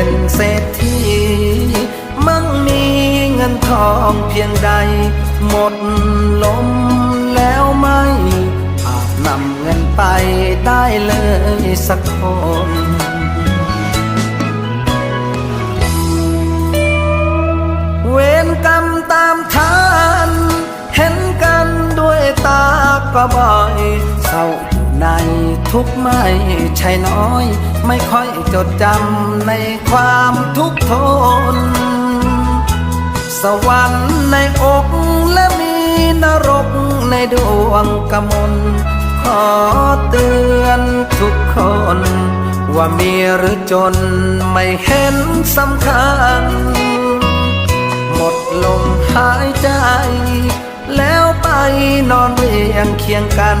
เป็นเศรษฐีมั่งมีเงินทองเพียงใด หมดลมแล้วไม่อาจนำเงินไปได้เลยสักคนเวรกรรมตามทันเห็นกันด้วยตาก็บ่อยเศร้า ในทุกไม่ใช่น้อย ไม่ค่อยจดจำในความทุกข์ทน สวรรค์ในอกและมีนรกในดวงกมลขอเตือนทุกคน ว่ามีหรือจนไม่เห็นสำคัญ หมดลมหายใจ แล้วไปนอนเรียงเคียงกัน